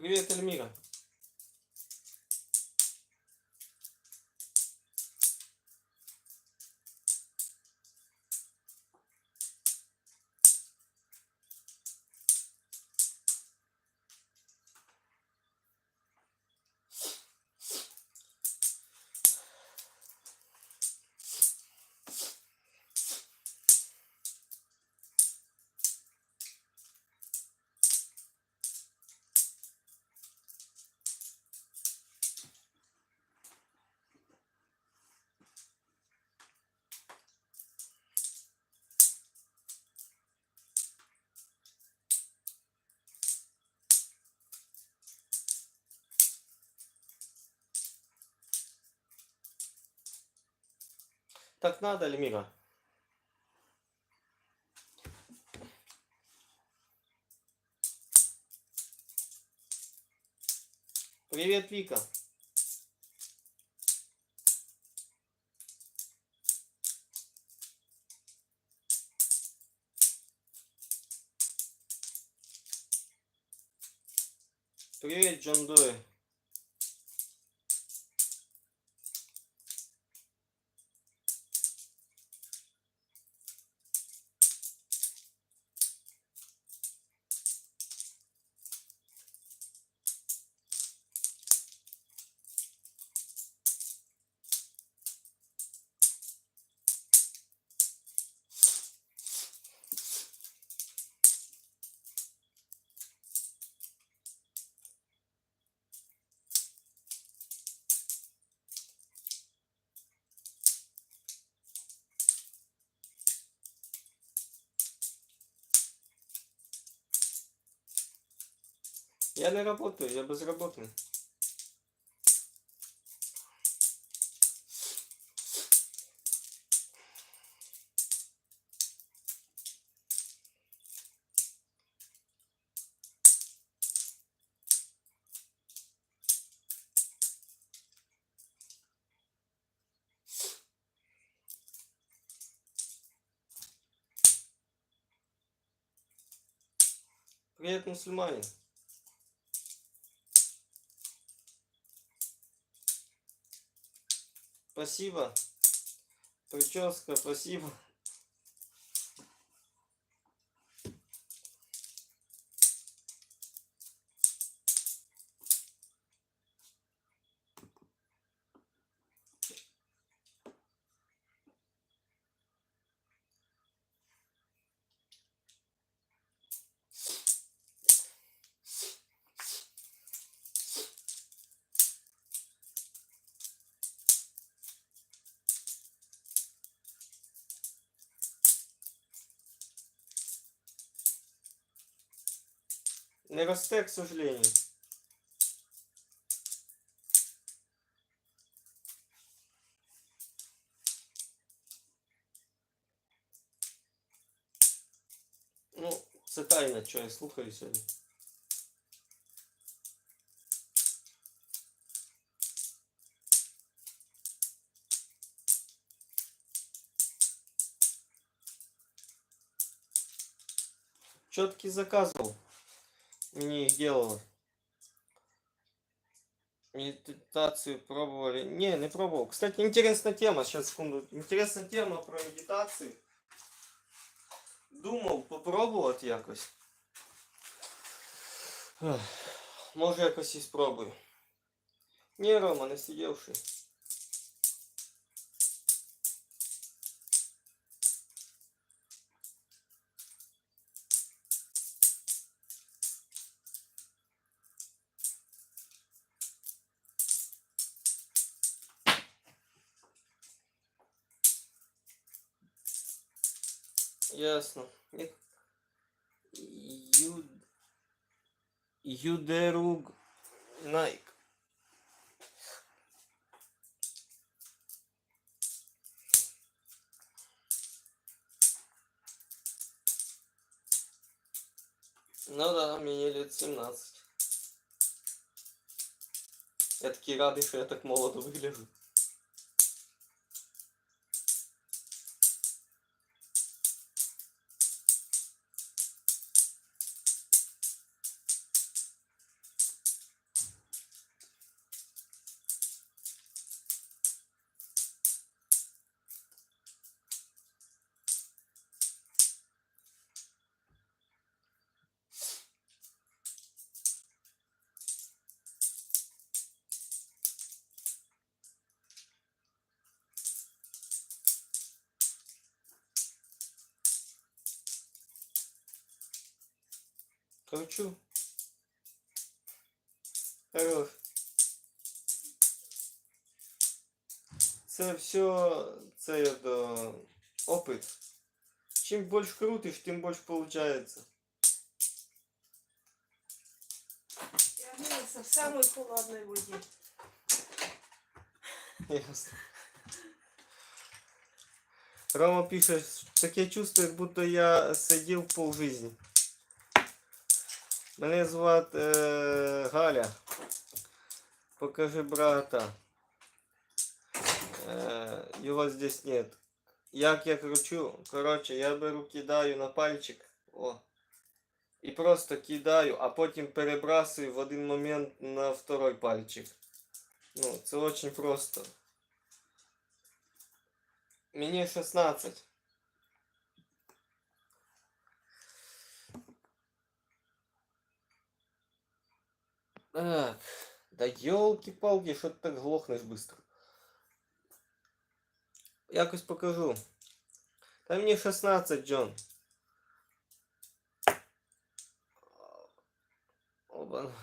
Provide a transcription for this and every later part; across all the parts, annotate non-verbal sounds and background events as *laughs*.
Привет, Эльмира. Так надо, Эльмира. Привет, Вика. Привет, Джон Дой. Я не работаю, я безработный. Привет, мусульмане. Спасибо. Прическа, спасибо. Не росте, к сожалению. Ну, це тайна, що я слухаю сьогодні. Четкий заказывал Мне их делала. Медитацию пробовали. Не, не пробовал. Кстати, интересная тема. Сейчас, секунду. Интересная тема про медитацию. Думав попробувати якось. Ех, Може якось і спробую. Ні, Рома, не сидівши. Ясно. Ю... Юдеруг Найк. Ну да, мне лет 17. Я такий радий, що я так молодо вигляжу. Кручу. Хорош. Це все, це як до опит. Чим більше крутиш, тим більше получается. Я мылся в самой холодной воде. Ясно. Рома пише, таке чувство, як будто я сидів полжизні. Мене звати е, Галя. Покажи брата. Е, його здесь нет. Як я кручу? Коротше, я беру, кидаю на пальчик. О. І просто кидаю, а потім перебрасую в один момент на второй пальчик. Ну, це очень просто. Мені 16. Так. Да елки-палки, що ти так глохнеш быстро. Якось покажу. Та мені 16, Джон. Оба.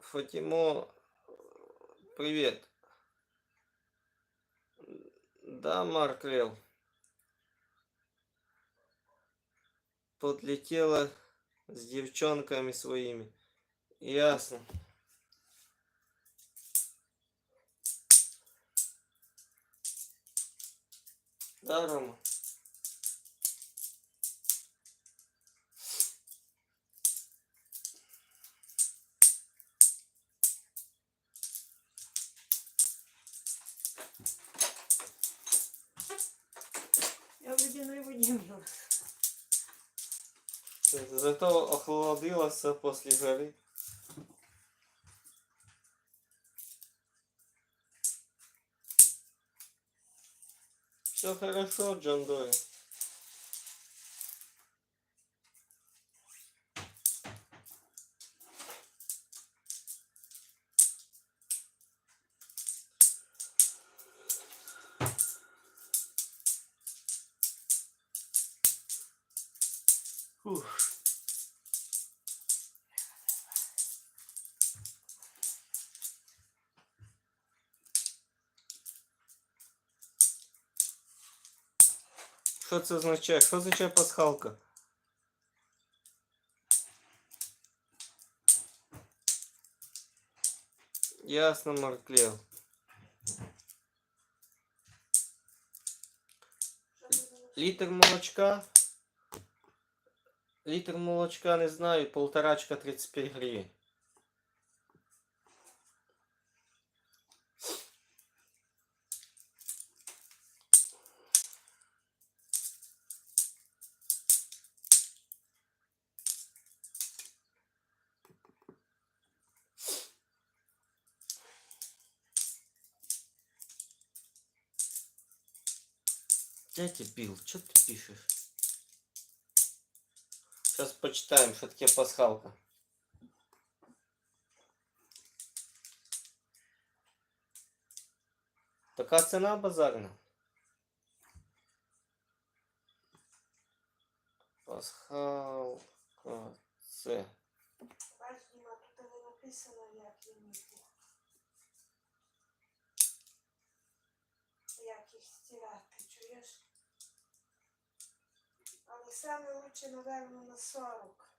Фатимо, привет. Да, Маркрел. Подлетела с девчонками своими. Ясно. Да, Рома? Я в ледяной воде мылась. Зато охладилася после жары. Все хорошо, Джон Дори. це означає? Що означає пасхалка? Ясно, Марклев. Літр молочка. Літр молочка не знаю, полторачка 35 гривень. Дядя Билл, что ты пишешь? Сейчас почитаем, что таке пасхалка. Така ціна базарна. Пасхалка. Це. Бач, Діма, тут не написано, як їм йти. Як їх стирати, Саме лучше, напевно, на 40.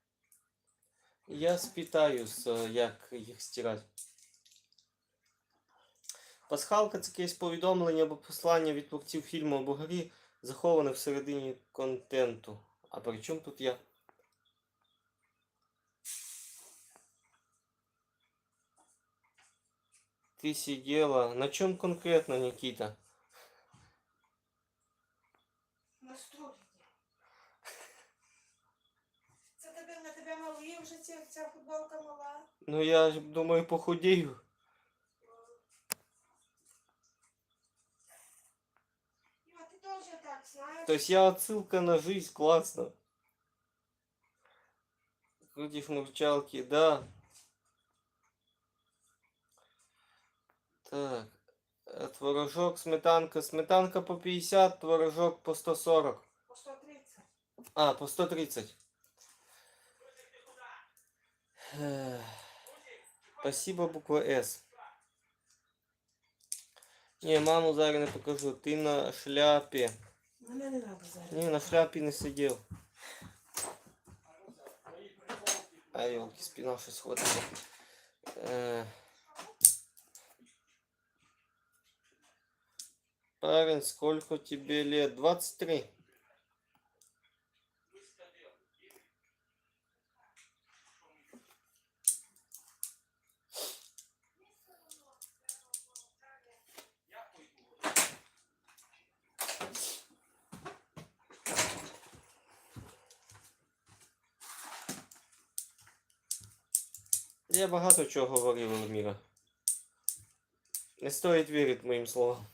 Я спитаюсь, як їх стирати. Пасхалка це якесь повідомлення або послання від творців фільму або грі, заховане всередині контенту. А при чому тут я? Ты сидела. На чем конкретно, Никита? Вже ця, ця футболка мала? Ну я ж, думаю похудею. Ну, ти теж так знаєш? То есть я отсылка на жизнь, классно. Крутишь мурчалки, да. Так. Творожок, сметанка. Сметанка по 50, творожок по 140. По 130. А, по 130. Ех, Спасибо, буква С. Ні, маму зараз не покажу. Ти на шляпі. Мене не треба зараз. Ні, на шляпі не сидів. А, ёлки, спина щось схватила. Е. Парень, сколько тебе лет? 23. Я багато чого говорив, Елміра. Не стоїть вірити моїм словам.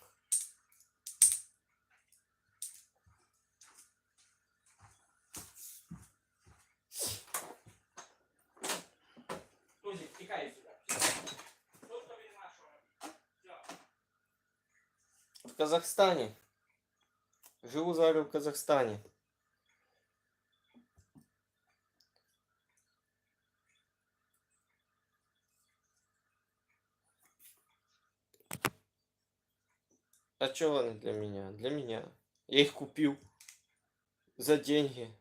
Тузик, тікай сюди. Тут тобі нема що робити. В Казахстані. Живу зараз в Казахстані. Чего они для меня? Для меня. Я их купил. За деньги.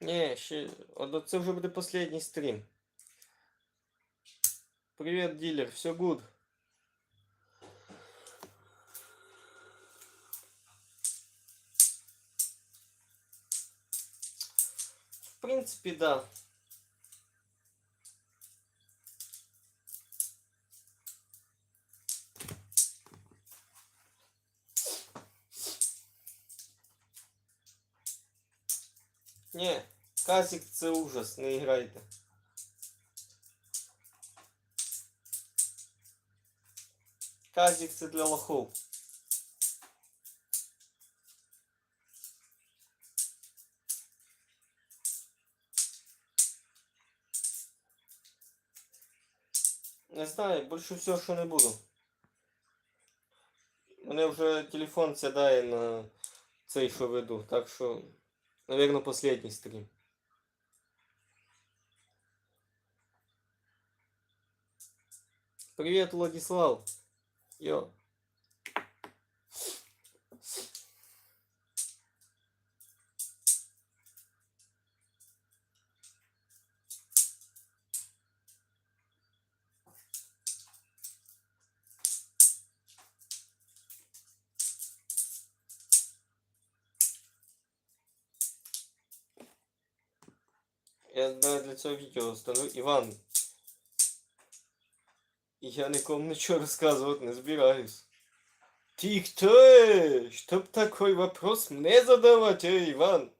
Не, ще... От це вже буде последній стрім. Привет, дилер, все good. В принципе, да. Не, Казик це ужас, не грайте. Казик це для лохов. Не знаю, більше всього, що не буду. Мене вже телефон сідає на цей, що веду, так що, наверное, последний стрім. Привет, Владислав. Йо. Я для цього відео стану. Іван. Я нікому нічого розказувати не збираюсь. Ты кто? Чтоб такой вопрос мне задавать, эй, Иван?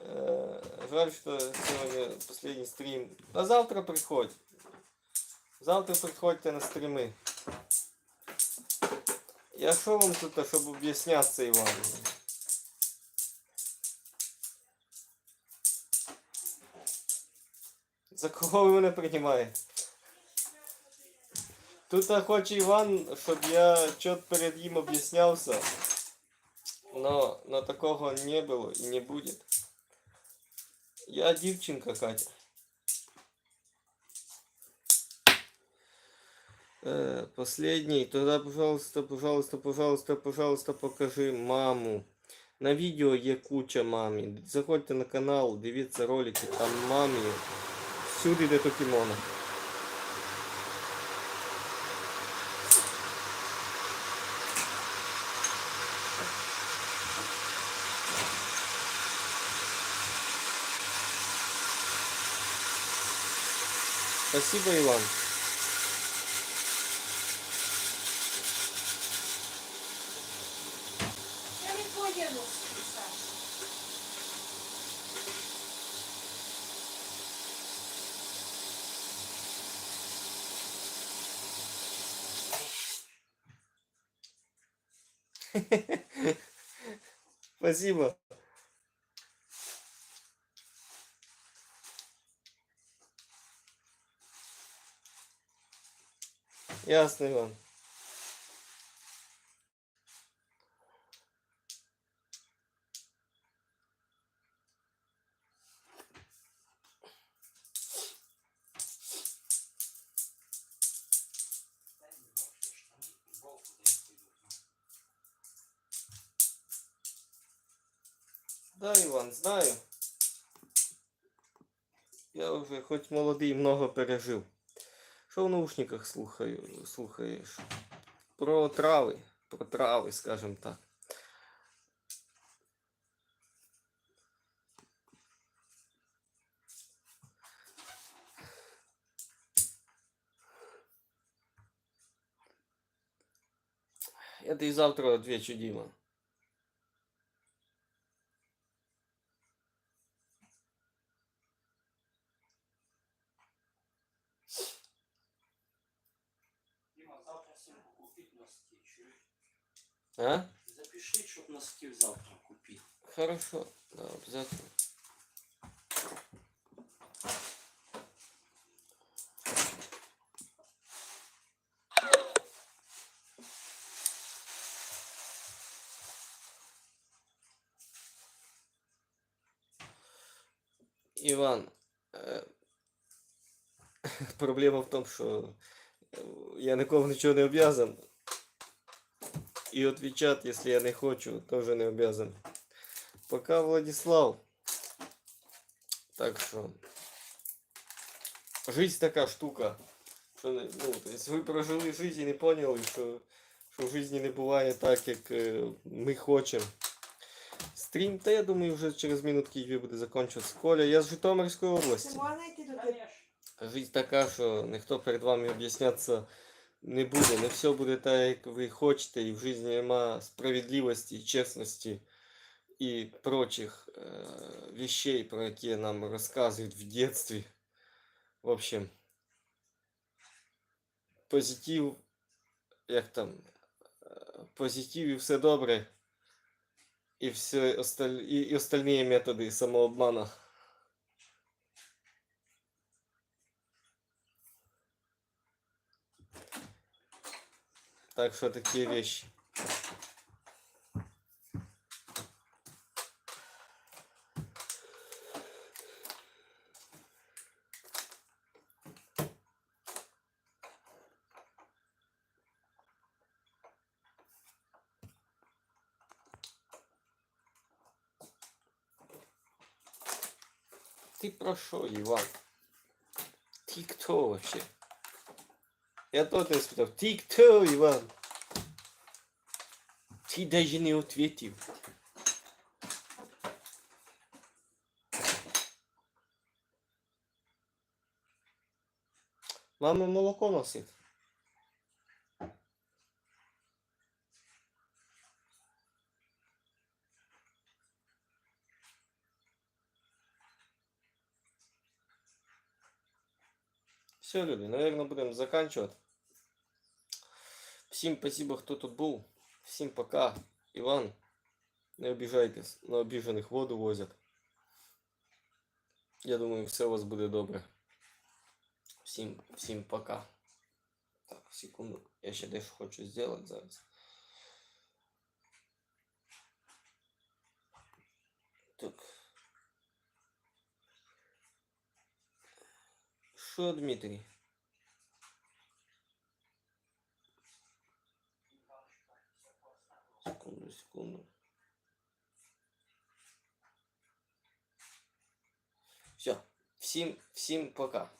Э, Жаль, что сегодня последний стрим. А завтра приходь. Завтра приходьте на стримы. Я шо вам тут, чтобы объясняться, Иван? За кого ви мене приймаєте? Тут а, хоче Іван, щоб я чот перед ним об'яснявся. Но, но такого не було і не буде. Я дівчинка, Катя. Э, последний. Тогда, пожалуйста, пожалуйста, пожалуйста, пожалуйста, покажи маму. На відео є куча мамі. Заходьте на канал, дивіться ролики, там мамі. Всюди де покемони. Спасибо, Иван. *laughs* Спасибо. Я піду. Да, Іван, знаю. Я вже хоч молодий много пережив. Що в наушниках слухаю, слухаєш? Про трави, про трави, скажем так. Я тобі завтра отвечу, Діма. Діма, купить носки, чуєш? А? Запиши, щоб носки завтра купити. Хорошо, да, обязательно. Иван, э, *laughs* проблема в том, что э, я нікому нічого не обязан. И отвечать, если я не хочу, тоже не обязан. Пока Владислав. Так що. Жизнь така штука. Що, не- ну, то есть ви прожили жизнь і не поняли, що, що в житті не буває так, як е, ми хочемо. Стрім, та я думаю, вже через минутки її буде закінчуватися. Коля, я з Житомирської Це області. можна йти до тебе? Конечно. Жизнь така, що ніхто перед вами об'яснятися не буде. Не все буде так, як ви хочете, і в житті нема справедливості, чесності і прочих э, вещей, про які нам розказують в дитинстві. В общем, позитив, як там, э, позитив і все добре, і, все осталь... і, і остальні методи самообмана. Так что такие вещи. Ты про що, Іван? Ти кто вообще? Я тот не спитав. Ти кто, Иван? Ты даже не ответил. Мама молоко носит. Все, люди, наверное, будем заканчивать. Всім спасибо, хто тут був. Всім пока. Іван, не обіжайтесь, на обіжених воду возять. Я думаю, все у вас буде добре. Всім, всім пока. Так, секунду. Я ще дещо хочу зробити зараз. Так. Що, Дмитрий? Секунду, секунду. Все. Всім, всім пока.